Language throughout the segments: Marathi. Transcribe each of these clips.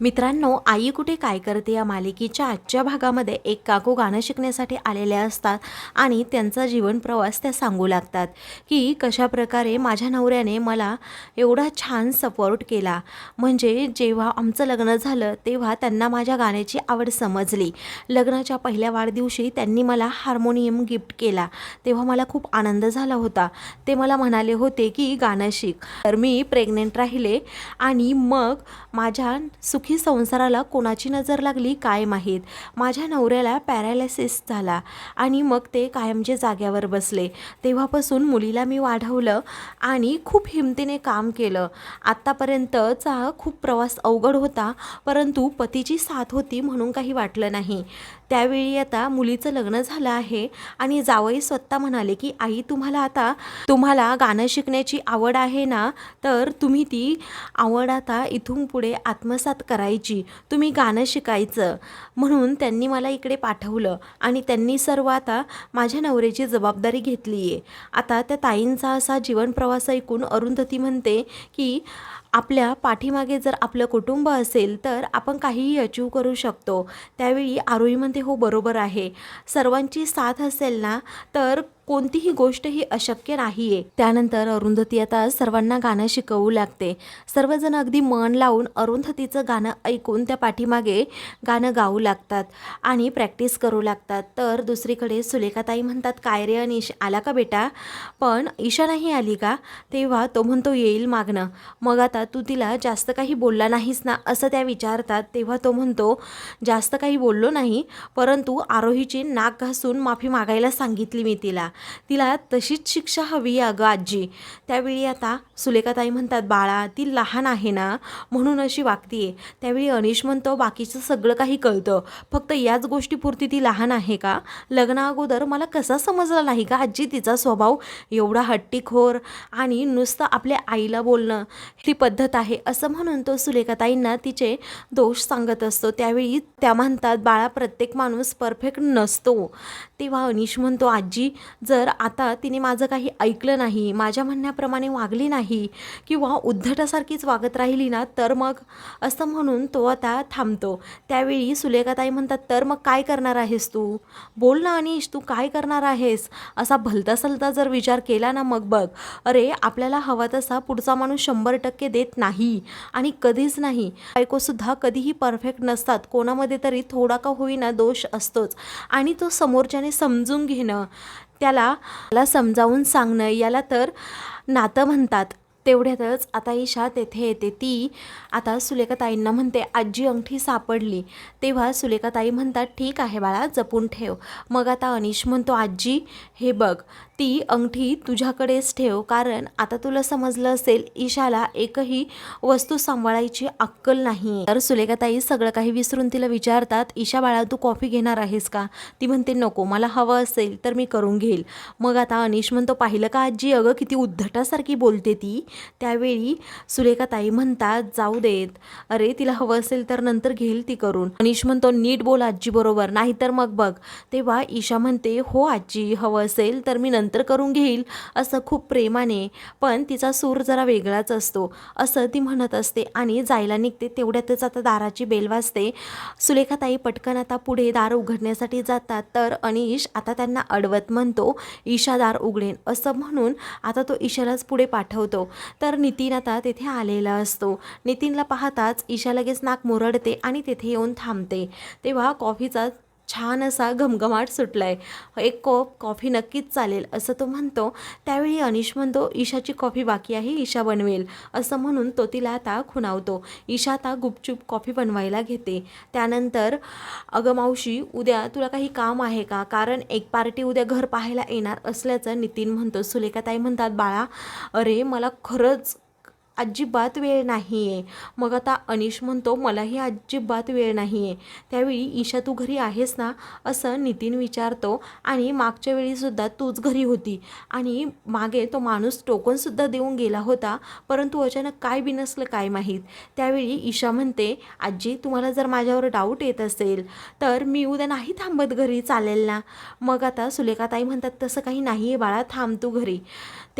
मित्रांनो आई कुठे काय करते या मालिकेच्या आजच्या भागामध्ये एक काकू गाणं शिकण्यासाठी आलेल्या असतात आणि त्यांचा जीवन प्रवास त्या सांगू लागतात की कशा प्रकारे माझ्या नवऱ्याने मला एवढा छान सपोर्ट केला. म्हणजे जेव्हा आमचं लग्न झालं तेव्हा त्यांना माझ्या गाण्याची आवड समजली. लग्नाच्या पहिल्या वाढदिवशी त्यांनी मला हार्मोनियम गिफ्ट केला. तेव्हा मला खूप आनंद झाला होता. ते मला म्हणाले होते की गाणं शिक. तर मी प्रेग्नेंट राहिले आणि मग माझ्या सुखी संसाराला कोणाची नजर लागली काय माहीत? माझ्या नवऱ्याला पॅरालिसिस झाला आणि मग ते कायमचे जाग्यावर बसले. तेव्हापासून मुलीला मी वाढवलं आणि खूप हिमतीने काम केलं. आत्तापर्यंतचा खूप प्रवास अवघड होता परंतु पतीची साथ होती म्हणून काही वाटलं नाही. त्यावेळी आता मुलीचं लग्न झालं आहे आणि जावई स्वतः म्हणाले की आई तुम्हाला आता तुम्हाला गाणं शिकण्याची आवड आहे ना? तर तुम्ही ती आवड आता इथून पुढे आत्मसात करा. करायची. तुम्ही गाणं शिकायचं. म्हणून त्यांनी मला इकडे पाठवलं आणि त्यांनी सर्व आता माझ्या नवऱ्याची जबाबदारी घेतली आहे आता त्या ताईंचा असा जीवन प्रवास ऐकून अरुंधती म्हणते की आपल्या पाठीमागे जर आपलं कुटुंब असेल तर आपण काहीही अचीव करू शकतो. त्यावेळी आरोही म्हणते हो बरोबर आहे. सर्वांची साथ असेल ना तर कोणतीही गोष्ट ही अशक्य नाही आहे त्यानंतर अरुंधती आता सर्वांना गाणं शिकवू लागते. सर्वजण अगदी मन लावून अरुंधतीचं गाणं ऐकून त्या पाठीमागे गाणं गाऊ लागतात आणि प्रॅक्टिस करू लागतात. तर दुसरीकडे सुलेखाताई म्हणतात काय रे अनिश आला का बेटा? पण ईशा नाही आली का? तेव्हा तो म्हणतो येईल मागणं. मग आता तू तिला जास्त काही बोलला नाहीस ना? असं त्या विचारतात. तेव्हा तो म्हणतो जास्त काही बोललो नाही परंतु आरोहीची नाक घासून माफी मागायला सांगितली मी तिला. तिला तशीच शिक्षा हवी आहे अगं आजी. त्यावेळी आता सुलेखाताई म्हणतात बाळा ती लहान आहे ना म्हणून अशी वागतीये. त्यावेळी अनिश म्हणतो बाकीचं सगळं काही कळतं. फक्त याच गोष्टीपुरती ती लहान आहे का? लग्ना अगोदर मला कसा समजला नाही का आजी? तिचा स्वभाव एवढा हट्टीखोर आणि नुसतं आपल्या आईला बोलणं ही पद्धत आहे असं म्हणून तो सुलेखाताईंना तिचे दोष सांगत असतो. त्यावेळी त्या म्हणतात बाळा प्रत्येक माणूस परफेक्ट नसतो. तेव्हा अनिश म्हणतो आजी जर आता तिने माझं काही ऐकलं नाही माझ्या म्हणण्याप्रमाणे वागली नाही किंवा उद्धटासारखीच वागत राहिली ना तर मग? असं म्हणून तो आता थांबतो. त्यावेळी सुलेखाताई म्हणतात तर मग काय करणार आहेस तू? बोल ना अनिश तू काय करणार आहेस? असा भलता सलता जर विचार केला ना मग बघ. अरे आपल्याला हवा तसा पुढचा माणूस शंभर टक्के देत नाही आणि कधीच नाही. बायकोसुद्धा कधीही परफेक्ट नसतात. कोणामध्ये तरी थोडा का होईना दोष असतोच आणि तो समोरच्याने समजून घेणं त्याला त्याला समजावून सांगणं याला तर नातं म्हणतात. तेवढ्यातच आता ईशा तेथे येते. ती आता सुलेखाताईंना म्हणते आजी अंगठी सापडली. तेव्हा सुलेखाताई म्हणतात ठीक आहे बाळा जपून ठेव. मग आता अनिश म्हणतो आजी हे बघ ती अंगठी तुझ्याकडेच ठेव. कारण आता तुला समजलं असेल ईशाला एकही वस्तू सांभाळायची अक्कल नाही तर सुलेखाताई सगळं काही विसरून तिला विचारतात ईशा बाळा तू कॉफी घेणार आहेस का? ती म्हणते नको मला हवं असेल तर मी करून घेईल. मग आता अनिश म्हणतो पाहिलं का आजी? अगं किती उद्धटासारखी बोलते ती. त्यावेळी सुलेखाताई म्हणतात जाऊ देत. अरे तिला हवं असेल तर नंतर घेईल ती करून. अनिश म्हणतो नीट बोल आजी बरोबर. नाहीतर मग बघ. तेव्हा ईशा म्हणते हो आजी हवं असेल तर मी नंतर करून घेईल. असं खूप प्रेमाने पण तिचा सूर जरा वेगळाच असतो. असं ती म्हणत असते आणि जायला निघते. तेवढ्यातच आता दाराची बेल वाजते. सुलेखाताई पटकन आता पुढे दार उघडण्यासाठी जातात. तर अनिश आता त्यांना अडवत म्हणतो ईशा दार उघडेन. असं म्हणून आता तो ईशालाच पुढे पाठवतो. तर नितीन आता तेथे आलेला असतो. नितीनला पाहताच ईशा लगेच नाक मुरडते आणि तेथे येऊन थांबते. तेव्हा कॉफीचा छान असा घमघमाट सुटलाय. एक कोप कॉफी नक्कीच चालेल असं तो म्हणतो. त्यावेळी अनिश म्हणतो ईशाची कॉफी बाकी आहे ईशा बनवेल. असं म्हणून तो तिला आता खुणावतो. ईशा आता गुपचूप कॉफी बनवायला घेते. त्यानंतर अगं मावशी उद्या तुला काही काम आहे का? कारण एक पार्टी उद्या घर पाहायला येणार असल्याचं नितीन म्हणतो. सुलेखाताई म्हणतात बाळा अरे मला खरंच अजिबात वेळ नाही आहे मग आता अनिश म्हणतो मलाही अजिबात वेळ नाही आहे त्यावेळी ईशा तू घरी आहेस ना? असं नितीन विचारतो. आणि मागच्या वेळीसुद्धा तूच घरी होती. आणि मागे तो माणूस टोकनसुद्धा देऊन गेला होता. परंतु अचानक काय बिनसलं काय माहीत. त्यावेळी ईशा म्हणते आजी तुम्हाला जर माझ्यावर डाऊट येत असेल तर मी उद्या नाही थांबत घरी चालेल ना मग आता सुलेखाताई म्हणतात तसं काही नाही आहे बाळा थांब तू घरी.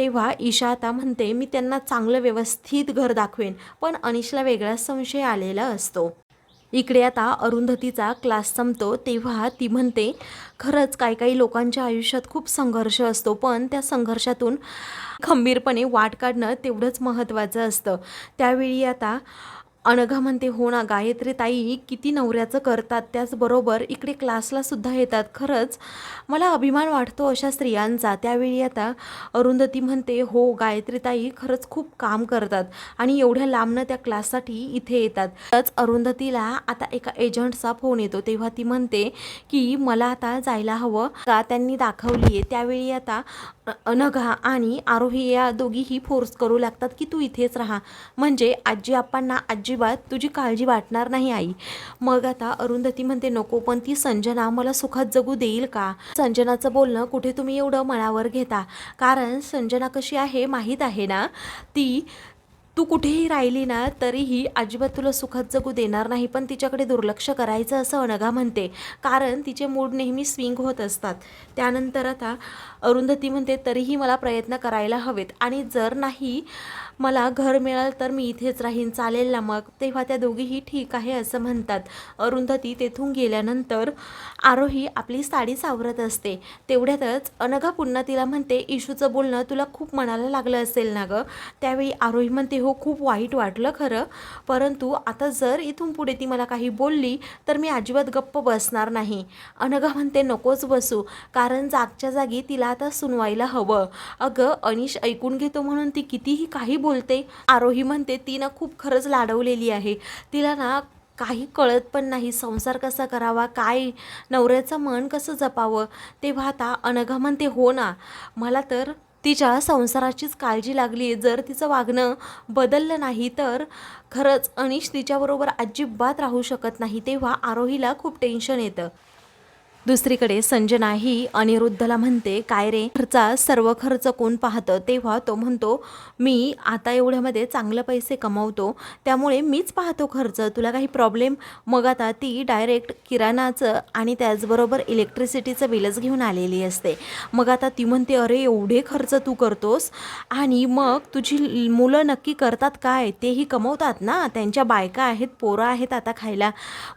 तेव्हा ईशा आता म्हणते मी त्यांना चांगलं व्यवस्थित घर दाखवेन पण अनिशला वेगळाच संशय आलेला असतो. इकडे आता अरुंधतीचा क्लास संपतो तेव्हा ती म्हणते खरंच काही काही लोकांच्या आयुष्यात खूप संघर्ष असतो पण त्या संघर्षातून खंबीरपणे वाट काढणं तेवढंच महत्त्वाचं असतं. त्यावेळी आता अनघा म्हणते हो ना गायत्री ताई किती नवऱ्याचं करतात त्याचबरोबर इकडे क्लासला सुद्धा येतात. खरंच मला अभिमान वाटतो अशा स्त्रियांचा. त्यावेळी आता अरुंधती म्हणते हो गायत्री ताई खरंच खूप काम करतात आणि एवढ्या लांबनं त्या क्लाससाठी इथे येतात. त्याच अरुंधतीला आता एका एजंटचा फोन येतो. तेव्हा ती म्हणते की मला आता जायला हवं. का त्यांनी दाखवली आहे त्यावेळी आता अनघा आणि आरोही या दोघीही फोर्स करू लागतात की तू इथेच राहा. म्हणजे आजी आप्पांना अजिबात तुझी काळजी वाटणार नाही आई. मग आता अरुंधती म्हणते नको पण ती संजना मला सुखात जगू देईल का? संजनाचं बोलणं कुठे तुम्ही एवढं मनावर घेता? कारण संजना कशी आहे माहीत आहे ना? ती तू कुठेही राहिली ना तरीही अजिबात तुला सुखात जगू देणार नाही पण तिच्याकडे दुर्लक्ष करायचं असं अनघा म्हणते. कारण तिचे मूड नेहमी स्विंग होत असतात. त्यानंतर आता अरुंधती म्हणते तरीही मला प्रयत्न करायला हवेत. आणि जर नाही मला घर मिळालं तर मी इथेच राहीन चालेल ना मग? तेव्हा त्या दोघीही ठीक आहे असं म्हणतात. अरुंधती तेथून गेल्यानंतर आरोही आपली साडी सावरत असते. तेवढ्यातच अनघा पुन्हा तिला म्हणते इशूचं बोलणं तुला खूप मनाला लागलं असेल ना गं? त्यावेळी आरोही म्हणते हो खूप वाईट वाटलं खरं. परंतु आता जर इथून पुढे ती मला काही बोलली तर मी अजिबात गप्प बसणार नाही. अनघा म्हणते नकोच बसू. कारण जागच्या जागी तिला आता सुनवायला हवं. अगं अनिश ऐकून घेतो म्हणून ती कितीही काही बोल बोलते. आरोही म्हणते ती ना खूप खरंच लाडवलेली आहे. तिला ना काही कळत पण नाही संसार कसा करावा काय नवऱ्याचं मन कसं जपावं? तेव्हा आता अनघा म्हणते हो ना मला तर तिच्या संसाराचीच काळजी लागली जर तिचं वागणं बदललं नाही तर खरंच अनिश तिच्याबरोबर अजिबात राहू शकत नाही. तेव्हा आरोहीला खूप टेन्शन येतं. दुसरीकडे संजना ही अनिरुद्धला म्हणते काय रे खर्चा सर्व खर्च कोण पाहतं? तेव्हा तो म्हणतो मी आता एवढ्यामध्ये चांगलं पैसे कमवतो त्यामुळे मीच पाहतो खर्च तुला काही प्रॉब्लेम मग आता ती डायरेक्ट किराणाचं आणि त्याचबरोबर इलेक्ट्रिसिटीचं बिलच घेऊन आलेली असते. मग आता ती म्हणते अरे एवढे खर्च तू करतोस? आणि मग तुझी मुलं नक्की करतात काय? तेही कमवतात ना? त्यांच्या बायका आहेत पोरं आहेत आता खायला.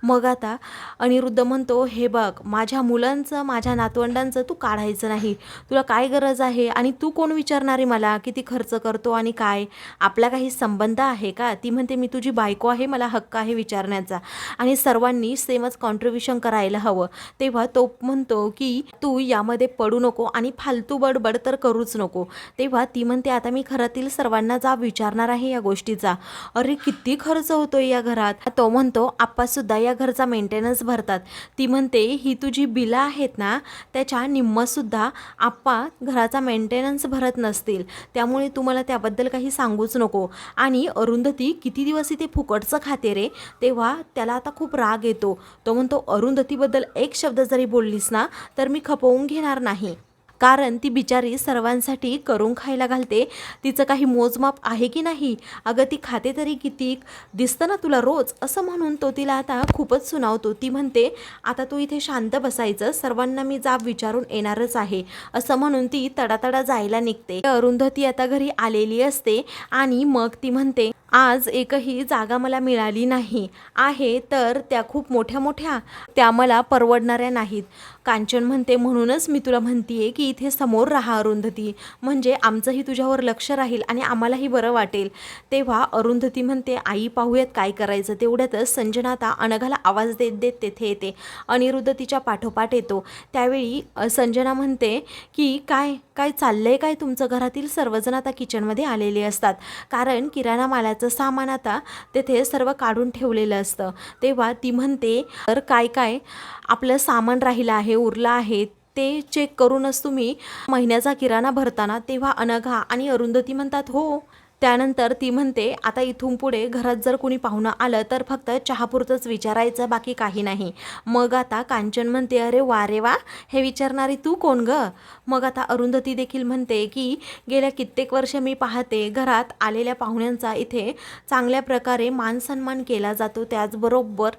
मग आता अनिरुद्ध म्हणतो हे बघ माझ्या मुलांचं माझ्या नातवंडांचं तू काढायचं नाही. तुला काय गरज आहे? आणि तू कोण विचारणारे मला? किती खर्च करतो आणि काय? आपला काही संबंध आहे का? ती म्हणते मी तुझी बायको आहे मला हक्क आहे विचारण्याचा. आणि सर्वांनी सेमच कॉन्ट्रीब्युशन करायला हवं. तेव्हा तो म्हणतो की तू यामध्ये पडू नको आणि फालतू बडबड तर करूच नको. तेव्हा ती म्हणते आता मी घरातील सर्वांना जा विचारणार आहे या गोष्टीचा. अरे किती खर्च होतोय या घरात? तो म्हणतो आप्पासुद्धा या घरचा मेंटेनन्स भरतात. ती म्हणते ही तुझी बिलं आहेत ना त्याच्या निम्मसुद्धा आप्पा घराचा मेंटेनन्स भरत नसतील. त्यामुळे तू मला त्याबद्दल काही सांगूच नको. आणि अरुंधती किती दिवस इथे फुकटचं खाते रे? तेव्हा त्याला आता खूप राग येतो. तो म्हणतो अरुंधतीबद्दल एक शब्द जरी बोललीस ना तर मी खपवून घेणार नाही. कारण ती बिचारी सर्वांसाठी करून खायला घालते. तिचं काही मोजमाप आहे की नाही? अगं ती खाते तरी किती दिसतं ना तुला रोज? असं म्हणून तो तिला आता खूपच सुनावतो. ती म्हणते आता तू इथे शांत बसायचं. सर्वांना मी जाब विचारून येणारच आहे. असं म्हणून ती तडातडा जायला निघते. अरुंधती आता घरी आलेली असते आणि मग ती म्हणते आज एकही जागा मला मिळाली नाही. आहे तर त्या खूप मोठ्या मोठ्या त्या मला परवडणाऱ्या नाहीत. कांचन म्हणते म्हणूनच मी तुला म्हणतीये की इथे समोर राहा अरुंधती. म्हणजे आमचंही तुझ्यावर लक्ष राहील आणि आम्हालाही बरं वाटेल. तेव्हा अरुंधती म्हणते आई पाहूयात काय करायचं. तेवढ्यातच संजना आता अनघाला आवाज देत देत तेथे येते. अनिरुद्ध तिच्या पाठोपाठ येतो. त्यावेळी संजना म्हणते की काय काय चाललंय? काय तुमचं? घरातील सर्वजण आता किचनमध्ये आलेले असतात. कारण किराणा मालाचं सामान आता तेथे सर्व काढून ठेवलेलं असतं. तेव्हा ती म्हणते तर काय काय आपलं सामान राहिलं आहे उरलं आहे ते चेक करूनच तुम्ही महिन्याचा किराणा भरताना तेव्हा अनघा आणि अरुंधती म्हणतात हो त्यानंतर ती म्हणते आता इथून पुढे घरात जर कुणी पाहुणं आलं तर फक्त चहापुरतंच विचारायचं बाकी काही नाही. मग आता कांचन म्हणते अरे वा रे वा हे विचारणारी तू कोण ग? मग आता अरुंधती देखील म्हणते की गेल्या कित्येक वर्ष मी पाहते घरात आलेल्या पाहुण्यांचा इथे चांगल्या प्रकारे मान सन्मान केला जातो त्याचबरोबर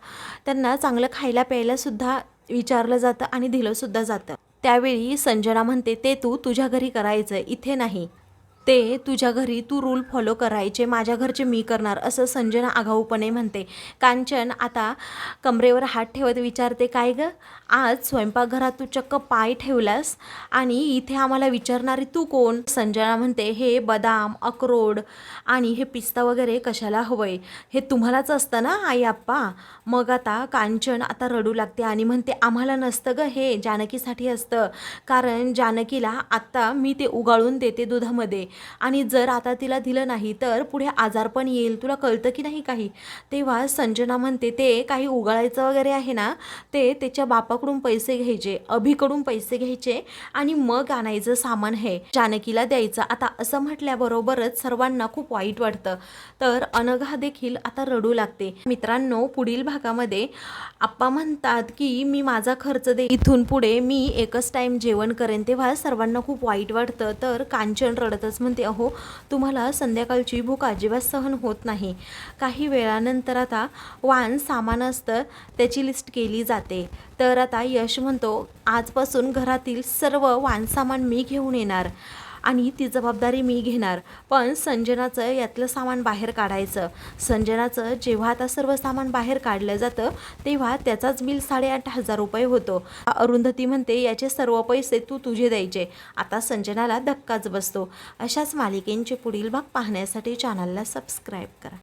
त्यांना चांगलं खायला प्यायलासुद्धा विचारलं जातं आणि दिलंसुद्धा जातं. त्यावेळी संजना म्हणते ते तू तुझ्या घरी करायचं इथे नाही. ते तुझ्या घरी तू रूल फॉलो करायचे माझ्या घरचे मी करणार असं संजना आगाऊपणे म्हणते. कांचन आता कमरेवर हात ठेवत विचारते काय ग? आज स्वयंपाकघरात तू चक्क पाय ठेवलास? आणि इथे आम्हाला विचारणारी तू कोण? संजना म्हणते हे बदाम अक्रोड आणि हे पिस्ता वगैरे कशाला हवंय? हे तुम्हालाच असतं ना आई आप्पा? मग आता कांचन आता रडू लागते आणि म्हणते आम्हाला नसतं ग हे जानकीसाठी असतं. कारण जानकीला आत्ता मी ते उगाळून देते दुधामध्ये. आणि जर आता तिला दिलं नाही तर पुढे आजारपण येईल. तुला कळतं की नाही काही? तेव्हा संजना म्हणते ते काही उगाळायचं वगैरे आहे ना ते त्याच्या बापाकडून पैसे घ्यायचे अभिकडून पैसे घ्यायचे आणि मग आणायचं सामान हे जानकीला द्यायचं. आता असं म्हटल्याबरोबरच सर्वांना खूप वाईट वाटतं. तर अनघा देखील आता रडू लागते. मित्रांनो पुढील भागामध्ये आप्पा म्हणतात की मी माझा खर्च दे. इथून पुढे मी एकच टाईम जेवण करेन. तेव्हा सर्वांना खूप वाईट वाटतं. तर कांचन रडतच म्हणते अहो तुम्हाला संध्याकाळची भूक अजिबात सहन होत नाही. काही वेळानंतर आता वाण सामान असतं त्याची लिस्ट केली जाते. तर आता यश म्हणतो आजपासून घरातील सर्व वाण सामान मी घेऊन येणार. आणि ती जबाबदारी मी घेणार. पण संजनाचं यातलं सामान बाहेर काढायचं. संजनाचं जेव्हा आता सर्व सामान बाहेर काढलं जातं तेव्हा त्याचाच बिल साडेआठ हजार रुपये होतो. अरुंधती म्हणते याचे सर्व पैसे तू तुझे द्यायचे. आता संजनाला धक्काच बसतो. अशाच मालिकेंचे पुढील भाग पाहण्यासाठी चॅनलला सबस्क्राईब करा.